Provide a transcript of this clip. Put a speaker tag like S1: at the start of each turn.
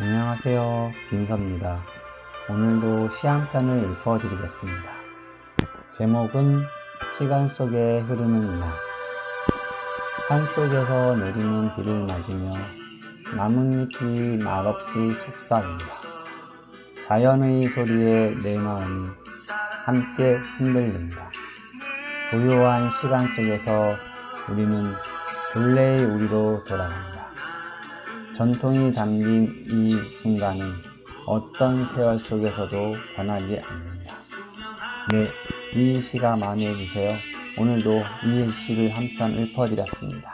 S1: 안녕하세요. 민서입니다. 오늘도 시한 편을 읽어드리겠습니다. 제목은 시간 속에 흐르는 이나 산 속에서 내리는 비를 맞으며 나뭇잎이 말없이 속삭인다. 자연의 소리에 내 마음이 함께 흔들린다. 고요한 시간 속에서 우리는 본래의 우리로 돌아간다. 전통이 담긴 이 순간은 어떤 세월 속에서도 변하지 않는다. 네, 이 시가 마음에 드세요. 오늘도 이 시를 한편 읊어드렸습니다.